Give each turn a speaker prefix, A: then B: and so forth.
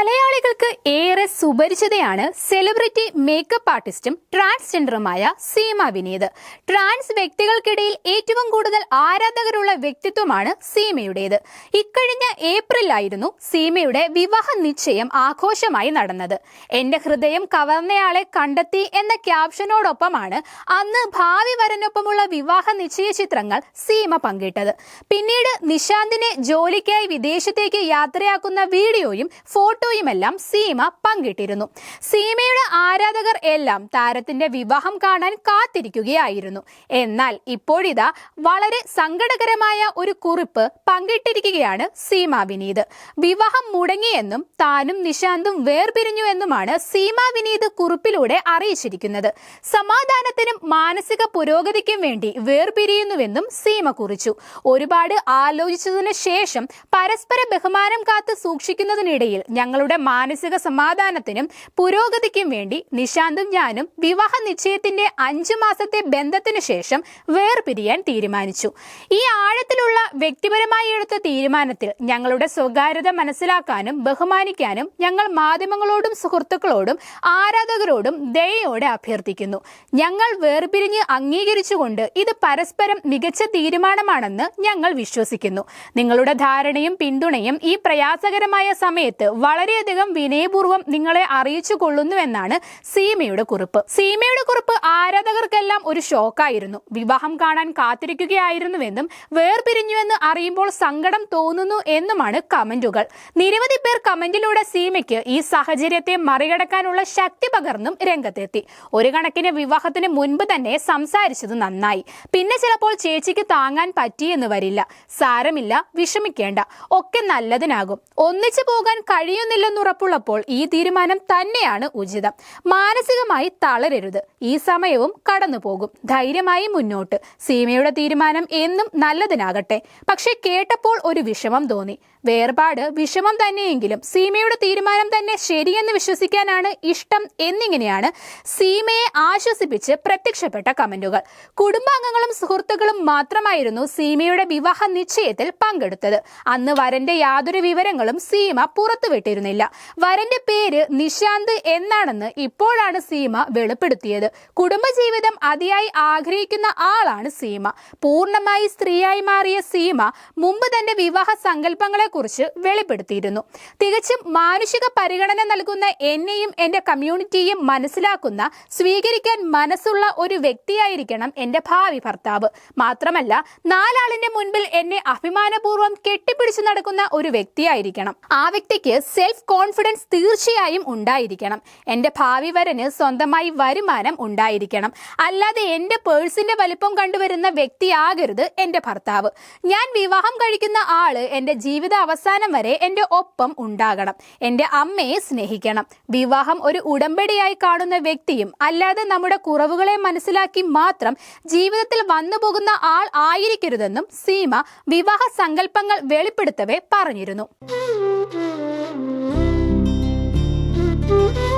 A: മലയാളികൾക്ക് ഏറെ സുപരിചിതയാണ് celebrity makeup ആർട്ടിസ്റ്റും ട്രാൻസ്ജെൻഡറുമായ സീമ വിനീത്. ട്രാൻസ് വ്യക്തികൾക്കിടയിൽ ഏറ്റവും കൂടുതൽ ആരാധകരുള്ള വ്യക്തിത്വമാണ് സീമയുടേത്. ഇക്കഴിഞ്ഞ ഏപ്രിലായിരുന്നു സീമയുടെ വിവാഹ നിശ്ചയം ആഘോഷമായി നടന്നത്. എന്റെ ഹൃദയം കവർന്നയാളെ കണ്ടെത്തി എന്ന ക്യാപ്ഷനോടൊപ്പമാണ് അന്ന് ഭാവി വരനൊപ്പമുള്ള വിവാഹ നിശ്ചയ ചിത്രങ്ങൾ സീമ പങ്കിട്ടത്. പിന്നീട് നിശാന്തിനെ ജോലിക്കായി വിദേശത്തേക്ക് യാത്രയാക്കുന്ന വീഡിയോയും ഫോട്ടോയുമെല്ലാം സീമ പങ്കിട്ടിരുന്നു. സീമയുടെ ആരാധകർ എല്ലാം താരത്തിന്റെ വിവാഹം കാണാൻ കാത്തിരിക്കുകയായിരുന്നു. എന്നാൽ ഇപ്പോഴിതാ വളരെ സങ്കടകരമായ ഒരു കുറിപ്പ് പങ്കിട്ടിരിക്കുകയാണ് സീമ വിനീത്. വിവാഹം മുടങ്ങിയെന്നും താനും നിശാന്തും വേർപിരിഞ്ഞു എന്നുമാണ് സീമ വിനീത് കുറിപ്പിലൂടെ അറിയിച്ചിരിക്കുന്നത്. സമാധാനത്തിനും മാനസിക പുരോഗതിക്കും വേണ്ടി വേർപിരിയുന്നുവെന്നും സീമ കുറിച്ചു. ഒരുപാട് ആലോചിച്ചതിനു ശേഷം പരസ്പര ബഹുമാനം കാത്ത് സൂക്ഷിക്കുന്നതിനിടയിൽ ഞങ്ങളുടെ മാനസിക സമാധാനത്തിനും പുരോഗതിക്കും വേണ്ടി നിശാന്തും ഞാനും വിവാഹ നിശ്ചയത്തിന്റെ അഞ്ചു മാസത്തെ ബന്ധത്തിനു ശേഷം വേർപിരിയാൻ തീരുമാനിച്ചു. ഈ ആഴത്തിലുള്ള വ്യക്തിപരമായി എടുത്ത തീരുമാനത്തിൽ ഞങ്ങളുടെ സ്വകാര്യത മനസ്സിലാക്കാനും ബഹുമാനിക്കാനും ഞങ്ങൾ മാധ്യമങ്ങളോടും സുഹൃത്തുക്കളോടും ആരാധകരോടും ദയോടെ അഭ്യർത്ഥിക്കുന്നു. ഞങ്ങൾ വേർപിരിഞ്ഞ് അംഗീകരിച്ചുകൊണ്ട് ഇത് പരസ്പരം മികച്ച തീരുമാനമാണെന്ന് ഞങ്ങൾ വിശ്വസിക്കുന്നു. നിങ്ങളുടെ ധാരണയും പിന്തുണയും ഈ പ്രയാസകരമായ സമയത്ത് വളരെയധികം വിനയപൂർവം നിങ്ങളെ അറിയിച്ചു കൊള്ളുന്നുവെന്നാണ് സീമയുടെ കുറിപ്പ്. സീമയുടെ കുറിപ്പ് ആരാധകർക്കെല്ലാം ഒരു ഷോക്കായിരുന്നു. വിവാഹം കാണാൻ കാത്തിരിക്കുകയായിരുന്നുവെന്നും വേർപിരിഞ്ഞുവെന്ന് അറിയുമ്പോൾ സങ്കടം തോന്നുന്നു എന്നുമാണ് കമന്റുകൾ. നിരവധി പേർ കമന്റിലൂടെ സീമയ്ക്ക് ഈ സാഹചര്യത്തെ മറികടക്കാനുള്ള ശക്തി പകർന്നും രംഗത്തെത്തി. ഒരു കണക്കിന് വിവാഹത്തിന് മുൻപ് തന്നെ സംസാരിച്ചത് നന്നായി. പിന്നെ ചിലപ്പോൾ ചേച്ചിക്ക് താങ്ങാൻ പറ്റിയെന്ന് വരില്ല. സാരമില്ല വിഷമിക്കേണ്ട. ഒക്കെ നല്ലതിനാകും. ഒന്നിച്ചു പോകാൻ കഴിയുന്നില്ലെന്നുറപ്പുള്ളപ്പോൾ ഈ തീരുമാനം തന്നെയാണ് ഉചിതം. മാനസികമായി തളരരുത്. ഈ സമയവും കടന്നു പോകും ധൈര്യമായി മുന്നോട്ട്. സീമയുടെ തീരുമാനം എന്നും നല്ലതിനാകട്ടെ. പക്ഷെ കേട്ടപ്പോൾ ഒരു വിഷമം തോന്നി. വേർപാട് വിഷമം തന്നെയെങ്കിലും സീമയുടെ തീരുമാനം തന്നെ ശരിയെന്ന് വിശ്വസിക്കാനാണ് ഇഷ്ടം എന്നിങ്ങനെയാണ് സീമയെ ആശ്വസിപ്പിച്ച് പ്രത്യക്ഷപ്പെട്ട കമന്റുകൾ. കുടുംബാംഗങ്ങളും സുഹൃത്തുക്കളും മാത്രമായിരുന്നു സീമയുടെ വിവാഹ നിശ്ചയത്തിൽ പങ്കെടുത്തത്. അന്ന് വരന്റെ യാതൊരു വിവരങ്ങളും സീമ പുറത്തുവിട്ടിരുന്നില്ല വരന്റെ പേര് നിശാന്ത് എന്നാണെന്ന് ഇപ്പോഴാണ് സീമ വെളിപ്പെടുത്തിയത്. കുടുംബജീവിതം അതിയായി ആഗ്രഹിക്കുന്ന ആളാണ് സീമ. പൂർണമായി സ്ത്രീയായി മാറിയ സീമ മുമ്പ് തന്റെ വിവാഹ സങ്കല്പങ്ങളെ കുറിച്ച് വെളിപ്പെടുത്തിയിരുന്നു. തികച്ചും മാനുഷിക പരിഗണന നൽകുന്ന എന്നെയും എന്റെ കമ്മ്യൂണിറ്റിയും മനസ്സിലാക്കുന്ന സ്വീകരിക്കാൻ മനസ്സുള്ള ഒരു വ്യക്തിയായിരിക്കണം എന്റെ ഭാവി ഭർത്താവ്. മാത്രമല്ല നാലാളിന്റെ മുൻപിൽ എന്നെ അഭിമാനപൂർവം കെട്ടിപ്പിടിച്ചു നടക്കുന്ന ഒരു വ്യക്തിയായിരിക്കണം. ആ വ്യക്തിക്ക് സെൽഫ് കോൺഫിഡൻസ് തീർച്ചയായും ഉണ്ടായിരിക്കണം. എന്റെ ഭാവി വരന് സ്വന്തമായി വരുമാനം ഉണ്ടായിരിക്കണം. അല്ലാതെ എന്റെ പേഴ്സിന്റെ വലിപ്പം കണ്ടുവരുന്ന വ്യക്തിയാകരുത് എന്റെ ഭർത്താവ്. ഞാൻ വിവാഹം കഴിക്കുന്ന ആൾ എന്റെ ജീവിത അവസാനം വരെ എന്റെ ഒപ്പം ഉണ്ടാകണം. എന്റെ അമ്മയെ സ്നേഹിക്കണം. വിവാഹം ഒരു ഉടമ്പടിയായി കാണുന്ന വ്യക്തിയും അല്ലാതെ നമ്മുടെ കുറവുകളെ മനസ്സിലാക്കി മാത്രം ജീവിതത്തിൽ വന്നു പോകുന്ന ആൾ ആയിരിക്കരുതെന്നും സീമ വിവാഹ സങ്കല്പങ്ങൾ വെളിപ്പെടുത്തവേ പറഞ്ഞിരുന്നു. Música